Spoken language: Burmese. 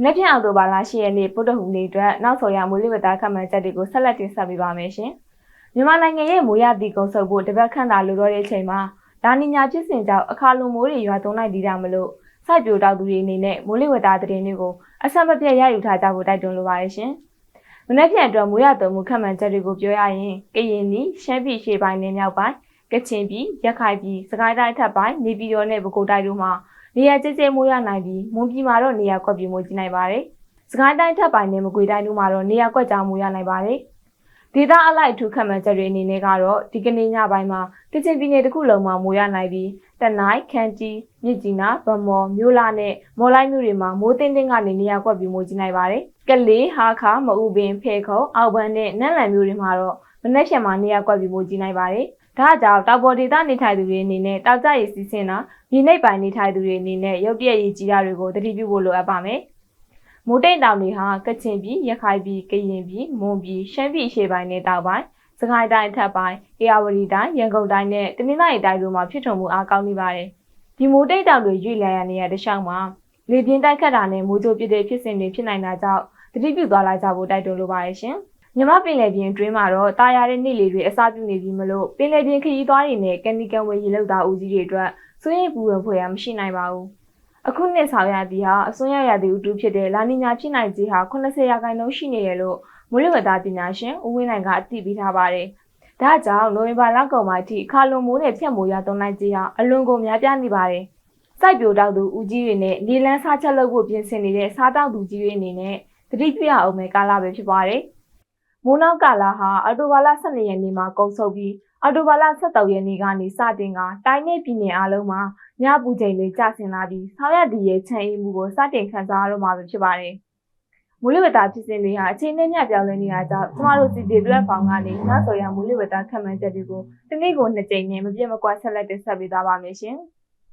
။နေ့ပြန်အောက်တိုဘာလ10ရက်နေ့ပုဒ္ဓဟူနေ့အတွက်နောက်ဆော်ရမိုးလေဝသခန့်မှန်းချက်တွေကိုဆက်လက်တင်ဆက်ပေးပါမယ်ရှင်။မြန်မာနိုင်ငံရဲ့မိုးရသည့်ကုန်းဆုပ်ဖို့တစ်ပတ်ခန့်သာလိုတော့တဲ့အချိန်မှာဒါနီညာဖြစ်စဉ်ကြောင့်အခါလုံမိုးတွေရွာသွန်းလိုက်သေးတာမလို့စိုက်ပျိုးတောက်သူတွေအနေနဲ့မိုးလေဝသသတင်းတွေကိုအဆက်မပြတ်ရယူထားကြဖို့တိုက်တွန်းလိုပါတယ်ရှင်။မနေ့ပြန်အတွက်မိုးရသွန်းမှုခန့်မှန်းချက်တွေကိုပြောရရင်ကရင်ပြည်ရှမ်းပြည်ရှေ့ပိုင်းနဲ့မြောက်ပိုင်းကချင်ပြည်ရခိုင်ပြည်စကိုင်းတိုင်းထပ်ပိုင်းနေပြည်တော်နဲ့ပဲခူးတိုင်းတို့မှာ နေရာကျကျမိုးရနိုင်ပြီးမွန်ပြည်မှာတော့နေရာကွက်ပြီးမိုးကြီးနိုင်ပါတယ်။စကိုင်းတိုင်းထပ်ပိုင်းနဲ့မကွေတိုင်းတို့မှာတော့နေရာကွက်ကြောင်မိုးရနိုင်ပါတယ်။ဒေသအလိုက်ထူးခန့်မှန်းချက်တွေအနေနဲ့ကတော့ဒီကနေ့ညပိုင်းမှာကချင်ပြည်နယ်တစ်ခုလုံးမှာမိုးရနိုင်ပြီးတနိုင်းခန်းတီမြစ်ကြီးနားဗမော်မြို့လာနဲ့မော်လိုက်မြို့တွေမှာမိုးတင်းတင်းကနေနေရာကွက်ပြီးမိုးကြီးနိုင်ပါတယ်။ကလေးဟာခါမအူပင်ဖဲခုံအောက်ဘန်းနဲ့နန့်လန်မြို့တွေမှာတော့မနေ့ဖြန်မှာနေရာကွက်ပြီးမိုးကြီးနိုင်ပါတယ်။ ဒါကြောင့်တောက်ပေါ်ဒေသနေထိုင်သူတွေအနေနဲ့တောက်ကြရည်စီးဆင်းတာမြေနိမ့်ပိုင်းနေထိုင်သူတွေအနေနဲ့ရုတ်တရက်ရည်ကြီးတာတွေကိုသတိပြုဖို့လိုအပ်ပါမယ်။မိုးတိမ်တောင်တွေဟာကချင်ပြည်ရခိုင်ပြည်ကရင်ပြည်မွန်ပြည်ရှမ်းပြည်ရှေ့ပိုင်းနဲ့တောက်ပိုင်းစကိုင်းတိုင်းထပ်ပိုင်းအေရဝတီတိုင်းရန်ကုန်တိုင်းနဲ့တနင်္သာရီတိုင်းတို့မှာဖြစ်ထွန်းမှုအားကောင်းနေပါတယ်။ဒီမိုးတိမ်တောင်တွေရွေ့လျားရနေရတဲ့ရှောင်းမှာလေပြင်းတိုက်ခတ်တာနဲ့မိုးကြိုပြတဲ့ဖြစ်စဉ်တွေဖြစ်နိုင်တာကြောင့်သတိပြုသွားလာကြဖို့တိုက်တွန်းလိုပါတယ်ရှင်။ မြမပင်လယ်ပြင်အတွင်းမှာတော့တာယာတဲ့နေ့လေတွေအစားပြုနေပြီးမလို့ပင်လယ်ပြင်ခရီးသွားတွေနဲ့ကန်ဒီကန်ဝေရေလောက်သားဦးကြီးတွေအတွက်စွန့်ရည်ပူရဖွယ်ရမရှိနိုင်ပါဘူး။အခုနှစ်ဆောင်ရသည်ဟာအစွန်းရရသည်ဥတုဖြစ်တဲ့လာနီညာဖြစ်နိုင်ခြင်းဟာ80ရာခိုင်နှုန်းရှိနေရလို့မိုးလေဝသပညာရှင်ဦးဝင်းနိုင်ကအသိပေးထားပါတယ်။ဒါကြောင့်နိုဝင်ဘာလကုန်ပိုင်းအထိခါလွန်မိုးနဲ့ဖြတ်မိုးရသွန်းလိုက်ခြင်းဟာအလွန်ကိုများပြားနေပါတယ်။စိုက်ပျိုးတောက်သူဦးကြီးတွေနဲ့နေလန်းစားချက်လုပ်ဖို့ပြင်ဆင်နေတဲ့စားတောက်သူကြီးတွေအနေနဲ့တတိပြရအောင်ပဲကာလပဲဖြစ်ပါတယ်။ မိုးနောက်ကာလဟာအော်တိုဘာလ12ရက်နေ့မှာကုန်ဆုံးပြီးအော်တိုဘာလ17ရက်နေ့ကနေစတင်ကတိုင်းနယ်ပြည်နယ်အားလုံးမှာညပူချိန်လေးကျဆင်းလာပြီးဆောင်းရသည့်ရဲ့ချမ်းအေးမှုကိုစတင်ခံစားရတော့မှာပဲဖြစ်ပါတယ်။မိုးလေဝသဖြစ်စဉ်တွေဟာအချိန်နဲ့မျှပြောင်းလဲနေတာကြောင့်ကျမတို့စီတီတွက်ဖောင်ကနေနောက်ဆိုရမိုးလေဝသခန့်မှန်းချက်တွေကိုတနေ့ကိုနှစ်ကြိမ်နဲ့မပြတ်မကွက်ဆက်လက်တင်ဆက်ပေးသွားပါမယ်ရှင်။